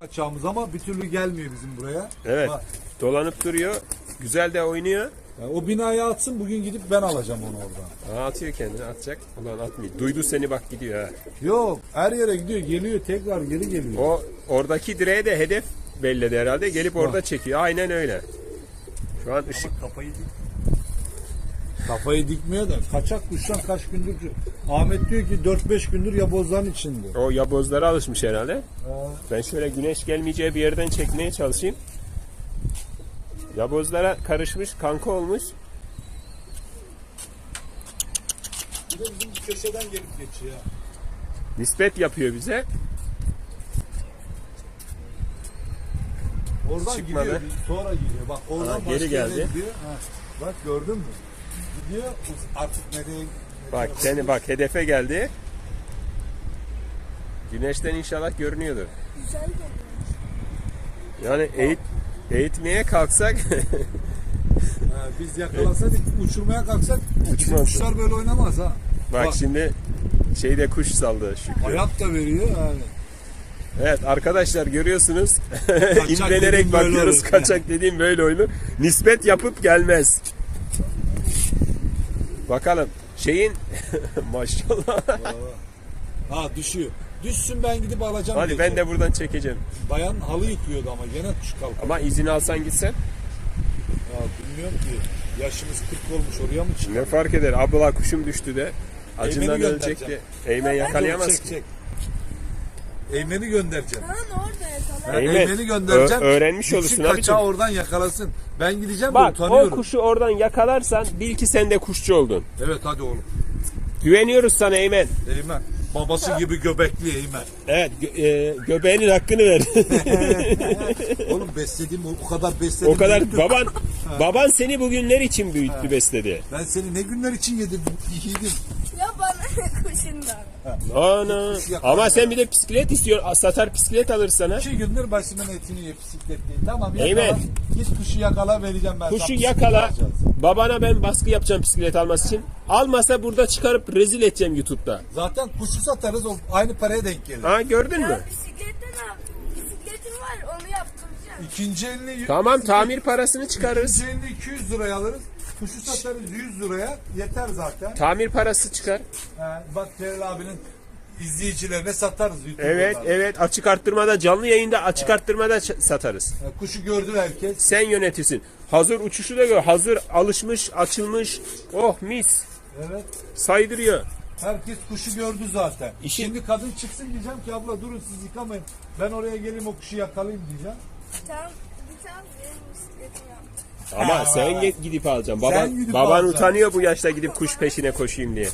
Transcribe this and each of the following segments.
Kaçağımız ama bir türlü gelmiyor bizim buraya. Evet. Bak, Dolanıp duruyor. Güzel de oynuyor. yani o binaya atsın bugün gidip ben alacağım onu oradan. Aa, atıyor kendini atacak. Ulan atmıyor. Duydu seni bak gidiyor ha. Yok her yere gidiyor geliyor tekrar geri geliyor. O oradaki direğe de hedef belledi herhalde. Gelip orada çekiyor. Aynen öyle. Şu an ışık Kafayı dik. Kafayı dikmiyor da kaçak kuştan kaç gündür Ahmet diyor ki 4-5 gündür yabozların içinde. o yabozlara alışmış herhalde. Ha, Ben şöyle güneş gelmeyeceği bir yerden çekmeye çalışayım. Yabozlara karışmış, kanka olmuş. bir de bizim köşeden gelip geçiyor. Nispet yapıyor bize. Oradan Çıkmadı. gidiyor sonra gidiyor. Bak oradan Ha, başka geri yere geldi. Gidiyor. Ha, bak gördün mü? Gidiyor artık nereye Bak seni bak hedefe geldi. Güneşten inşallah görünüyordur. Güzel. Yani eğit, eğitmeye kalksak Ha, biz yakalasaydık uçurmaya kalksak Uçmazdı. kuşlar böyle oynamaz ha. bak, şimdi şeyde kuş saldı Şükrü. Hayat da veriyor yani. Evet arkadaşlar görüyorsunuz. dediğim böyle bakıyoruz olur. kaçak dediğim böyle oyunu. Nispet yapıp gelmez. Bakalım şeyin maşallah. Ha düşüyor. Düşsün ben gidip alacağım. Hadi ben de buradan çekeceğim. Bayan halı yıkıyordu ama gene kuş kalktı. Ama izin alsan gitsen Ya bilmiyorum ki. Yaşımız 40 olmuş oraya mı çıktı? ne fark eder? Abla kuşum düştü de. Acından ölecekti. göndereceğim. Eymen yakalayamaz Çek ki. çek. Eymen'i göndereceğim. Lan orada Eymen, Eymen'i göndereceğim. ö- öğrenmiş olursun abicim. kaçağı oradan yakalasın. Ben gideceğim de Bak utanıyorum. o kuşu oradan yakalarsan bil ki sen de kuşçu oldun. Evet hadi oğlum. Güveniyoruz sana Eymen. Eymen. Babası gibi göbekli Eymen. Evet gö- e, göbeğinin hakkını ver. Oğlum beslediğim o o kadar besledim. o kadar büyüttüm. baban baban seni bugünler için büyüttü besledi. Ben seni ne günler için yedim, yedim. Ya bana kuşundan. Ama sen bir de bisiklet istiyorsun. Satar bisiklet alır sana. İki gündür başımın etini ye bisiklet değil. Tamam yakala. Eymen. Git kuşu yakala vereceğim ben. Kuşu yakala. alacağız. Babana ben baskı yapacağım bisiklet alması için. Almasa burada çıkarıp rezil edeceğim YouTube'da. Zaten kuşu satarız o aynı paraya denk gelir. Ha gördün mü? Ya bisiklette ne yaptın? Bisikletim var onu yaptıracağım. İkinci elini Tamam tamir parasını çıkarırız. İkinci elini 200 liraya alırız. Kuşu satarız 100 liraya yeter zaten. Tamir parası çıkar. Ha, bak Celal abinin izleyicilerine satarız YouTube'da. Evet evet açık arttırmada canlı yayında açık arttırmada ç- satarız. Ha, Kuşu gördü herkes. Sen yönetirsin. Hazır uçuşu da gör. Hazır alışmış açılmış. Oh mis. Evet. Saydırıyor. Herkes kuşu gördü zaten. İşin- Şimdi kadın çıksın diyeceğim ki abla durun siz yıkamayın. Ben oraya geleyim o kuşu yakalayayım diyeceğim. Tamam bir benim yaptım. Ama sen git gidip alacaksın. Sen Baban, gidip baban alacaksın. utanıyor bu yaşta gidip kuş peşine koşayım diye.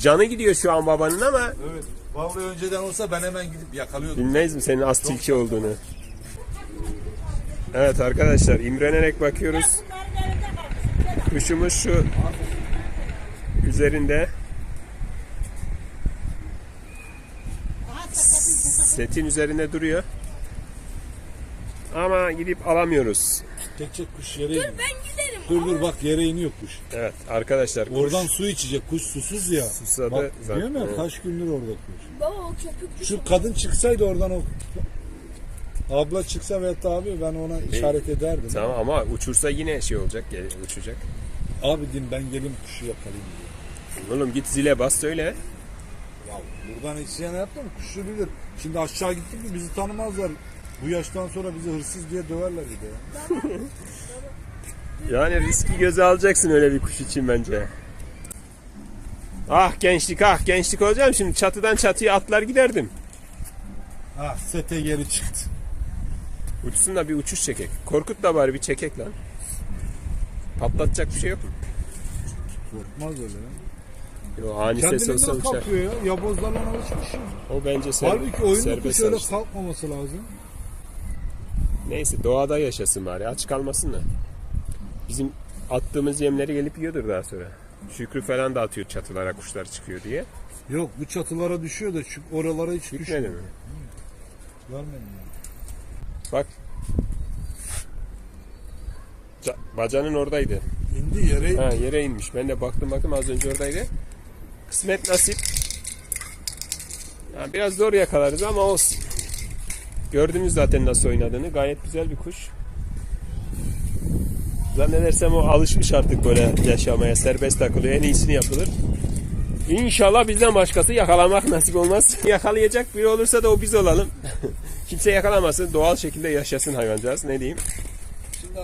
Canı gidiyor şu an babanın ama Evet. Vallahi önceden olsa ben hemen gidip yakalıyordum. bilmez mi senin az tilki olduğunu. Evet arkadaşlar imrenerek bakıyoruz. Kuşumuz şu üzerinde. Setin üzerinde duruyor. Ama gidip alamıyoruz. Çek kuş yere iniyor. Ben giderim. Dur dur bak yere iniyor kuş. Evet arkadaşlar kuş Oradan su içecek. Kuş susuz ya. Susadı Bak, zaten, Değil mi? Kaç gündür orada kuş. Baba o köpük Şu kadın çıksaydı oradan o abla çıksa ve abi ben ona işaret ederdim. Tamam ama uçursa yine şey olacak, gel- uçacak. Abi diyeyim ben geleyim kuşu yakalayayım diye. Oğlum git zile bas söyle. Ya buradan isyan yaptım kuşu bilir. Şimdi aşağı gittik mi bizi tanımazlar. Bu yaştan sonra bizi hırsız diye döverler bir de ya. Yani riski göze alacaksın öyle bir kuş için bence. Ah gençlik ah gençlik olacağım şimdi çatıdan çatıya atlar giderdim. Ha sete geri çıktı. Uçsun da bir uçuş çekek. Korkut da bari bir çekek lan. Patlatacak bir şey yok mu? Korkmaz öyle ya. Yo, ani ses olsa uçar. kalkıyor ya. Yabozlarla alışmış ya. O bence ser, Halbuki oyunda serbest kuş öyle alış. kalkmaması lazım. Neyse doğada yaşasın bari aç kalmasın da. Bizim attığımız yemleri gelip yiyordur daha sonra. Şükrü falan da atıyor çatılara kuşlar çıkıyor diye. Yok bu çatılara düşüyor da şu oralara hiç Gitmedi düşmüyor. mi? Görmedim. Bak. Ca- bacanın oradaydı. İndi yere Ha yere inmiş. Ben de baktım baktım az önce oradaydı. Kısmet nasip. Yani biraz zor yakalarız ama olsun. Gördünüz zaten nasıl oynadığını. Gayet güzel bir kuş. Zannedersem o alışmış artık böyle yaşamaya. Serbest takılıyor. En iyisini yapılır. İnşallah bizden başkası yakalamak nasip olmaz. Yakalayacak biri olursa da o biz olalım. Kimse yakalamasın. Doğal şekilde yaşasın hayvancağız. Ne diyeyim? Şimdi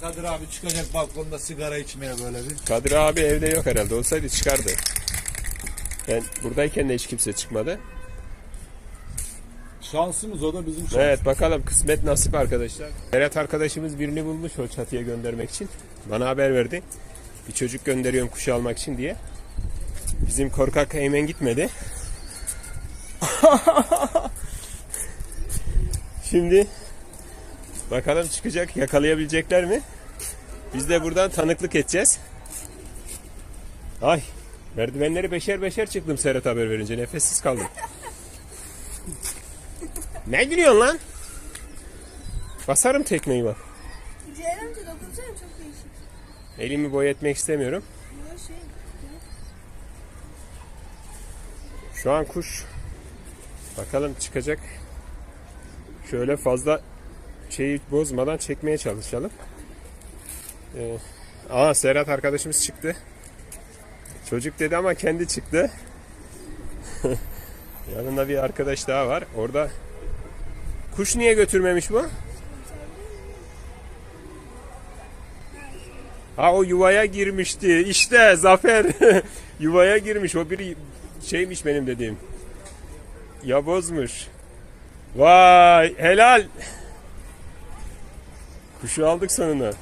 Kadir abi çıkacak balkonda sigara içmeye böyle bir. Kadir abi evde yok herhalde. Olsaydı çıkardı. Ben buradayken de hiç kimse çıkmadı. Şansımız o da bizim şansımız. Evet bakalım kısmet nasip arkadaşlar. Berat arkadaşımız birini bulmuş o çatıya göndermek için. Bana haber verdi. Bir çocuk gönderiyorum kuşu almak için diye. Bizim korkak Eymen gitmedi. Şimdi bakalım çıkacak yakalayabilecekler mi? Biz de buradan tanıklık edeceğiz. Ay merdivenleri beşer beşer çıktım Serhat haber verince nefessiz kaldım. Ne gülüyorsun lan? Basarım tekmeyi bak. Ceylan amca dokunsana çok değişik. Elimi boya etmek istemiyorum. Şey. Şu an kuş bakalım çıkacak. Şöyle fazla şeyi bozmadan çekmeye çalışalım. Ee, aa Serhat arkadaşımız çıktı. Çocuk dedi ama kendi çıktı. Yanında bir arkadaş daha var. Orada kuş niye götürmemiş bu? Ha o yuvaya girmişti. İşte Zafer yuvaya girmiş. O bir şeymiş benim dediğim. Yabozmuş. Vay helal. Kuşu aldık sonunda.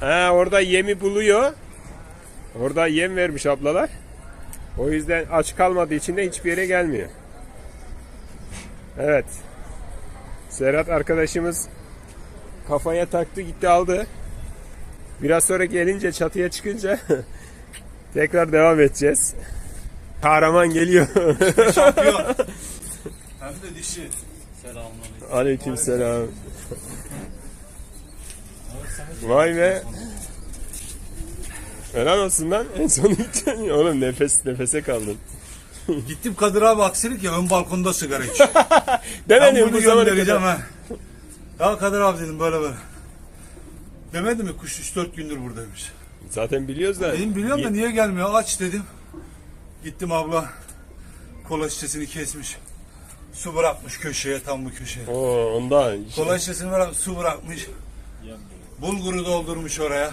Ha orada yemi buluyor. Orada yem vermiş ablalar. O yüzden aç kalmadığı için de hiçbir yere gelmiyor. Evet. Serhat arkadaşımız kafaya taktı gitti aldı. Biraz sonra gelince çatıya çıkınca tekrar devam edeceğiz. Kahraman geliyor. Şampiyon. Hem de dişi. Aleykümselam. Vay be. Helal olsun lan. En son gittin. Oğlum nefes nefese kaldın. Gittim Kadir abi aksilik ya ön balkonda sigara içiyor. ben Demedim bunu bu zamana göndereceğim kadar. ha. Ya Kadir abi dedim böyle böyle. Demedi mi kuş 3-4 gündür buradaymış. Zaten biliyoruz da. Dedim biliyorum da Ye- niye gelmiyor aç dedim. Gittim abla kola şişesini kesmiş. Su bırakmış köşeye tam bu köşeye. Oo, ondan. Kola şişesini bırakmış su bırakmış. Bulguru doldurmuş oraya.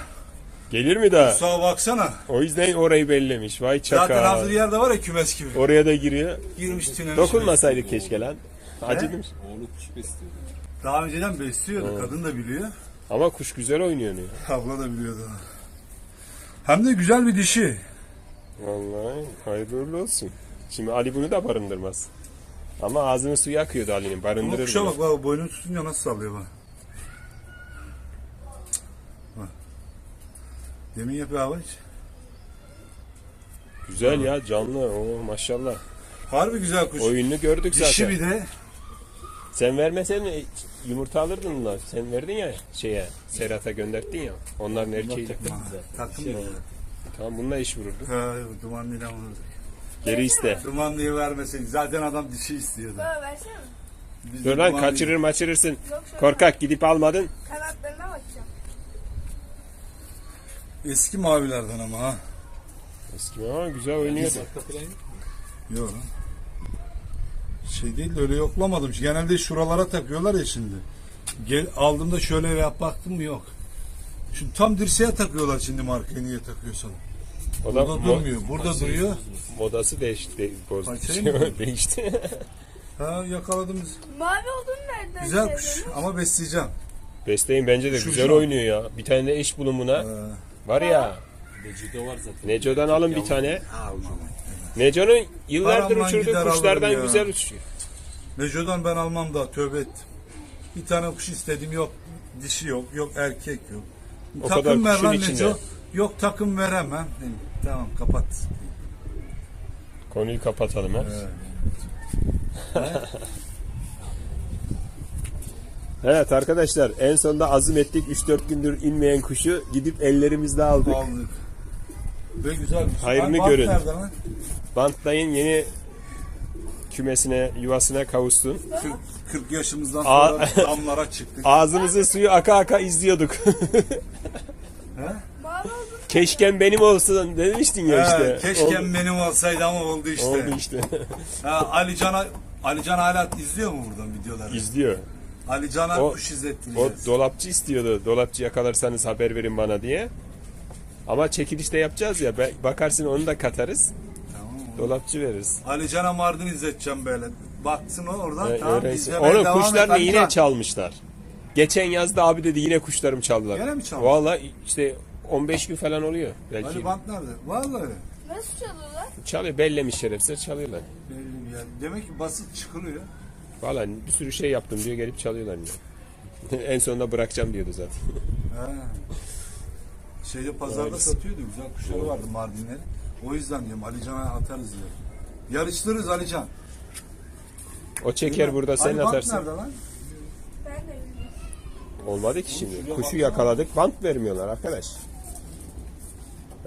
Gelir mi daha? Sağa baksana. O yüzden orayı bellemiş. Vay Zaten çakal. hazır yerde var ya kümes gibi. Oraya da giriyor. Girmiş tünel. Dokunmasaydık keşke lan. Acıdım. Daha önceden besliyordu. Kadın da biliyor. Ama kuş güzel oynuyor. diyor. Abla da biliyordu. Hem de güzel bir dişi. Vallahi hayırlı uğurlu olsun. Şimdi Ali bunu da barındırmaz. Ama ağzının suyu akıyordu Ali'nin. Ama Barındırır kuşa bunu. bak, bak boynunu tutunca nasıl sallıyor. Bak. Yemin yapıyor abi hiç. Güzel ya canlı. Oo, maşallah. Harbi güzel kuş. Oyununu gördük Dişi zaten. bir de. Sen vermeseydin yumurta alırdın bunlar. Sen verdin ya şeye Serhat'a gönderdin ya. Onların erkeği. Takım. Tamam bununla iş vururdu. Ha, dumanlıyla vururduk. Geri iste. Dumanlıyı vermeseydik. Zaten adam dişi istiyordu. Baba versene. Biz de Dur lan dumanlıyı- kaçırır maçırırsın. Korkak gidip almadın. Kanatlarına bakacağım. Eski mavilerden ama ha. Eski ama güzel oynuyordu. Yok lan. Şey değil de öyle yoklamadım. Genelde şuralara takıyorlar ya şimdi. Gel, aldığımda şöyle yap baktım mı yok. Şu tam dirseğe takıyorlar şimdi markayı niye takıyorsan. O da Burada durmuyor. Burada duruyor. modası değişti. De-. Paçayı mı? değişti. Ha yakaladım. Mavi olduğunu nereden Güzel şey kuş ama besleyeceğim. Besleyin bence de Şu güzel şu. oynuyor ya. Bir tane de eş bulun buna. Var ya. Neco'da var zaten. Neco'dan alın bir tane. Neco'nun yıllardır Paramdan uçurduğu kuşlardan ya. güzel uçuyor. Neco'dan ben almam da tövbe ettim. Bir tane kuş istedim yok. Dişi yok. Yok erkek yok. O kadar takım ver kuşun lan içinde. Neco. Yok takım veremem. Dedim, Tamam kapat. Konuyu kapatalım ha. Evet arkadaşlar en sonunda azim ettik 3-4 gündür inmeyen kuşu gidip ellerimizle aldık. Aldık. Ve güzel. Hayrını Bak, görün. nerede lan? Bantlayın yeni kümesine, yuvasına kavuştun. 40, 40 yaşımızdan Aa. sonra damlara çıktık. Ağzımızın suyu aka aka izliyorduk. Keşken benim olsun demiştin ya işte. He, keşke Oldu, benim olsaydı ama oldu işte. oldu işte. Ha, Ali Can'a Ali Can hala izliyor mu buradan videoları? İzliyor. Ali Can'a O- kuş O dolapçı istiyordu. Dolapçı yakalarsanız haber verin bana diye. Ama çekilişte yapacağız ya. Bakarsın onu da katarız. Tamam? Dolapçı veririz. Ali Can'a Mardin izleteceğim böyle. Baksın o oradan Ee, tamam öğrensin. et kuşlarını yine Can. çalmışlar. Geçen yazda abi dedi yine kuşlarımı çaldılar. Gene mi çalmış? Vallahi işte 15 gün falan oluyor belki. Ali Bant nerede? Vallahi. Nasıl çalıyorlar? Çalıyor bellemiş şerefsiz çalıyorlar. Belli yer. Demek ki basit çıkılıyor. Vallahi bir sürü şey yaptım diyor gelip çalıyorlar yine. en sonunda bırakacağım diyordu zaten. He. Şeyde pazarda Doğru. satıyordu. Güzel kuşları vardı Mardinleri. O yüzden diyorum Ali Can'a atarız diyor. Yarıştırırız Ali Can. O çeker burada sen Ali Bant atarsın. nerede lan? Ben de bilmiyorum. Olmadı ki şimdi. Kuşu yakaladık. Bant vermiyorlar arkadaş.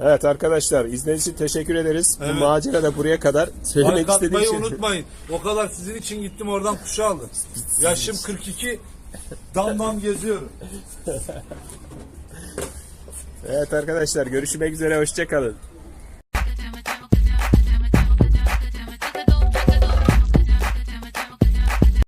Evet arkadaşlar izlediğiniz için teşekkür ederiz. Evet. Bu macera da buraya kadar söylemek istediğim şey. unutmayın. O kadar sizin için gittim oradan kuşu aldım. Yaşım 42. Dam dam geziyorum. Evet arkadaşlar görüşmek üzere hoşçakalın.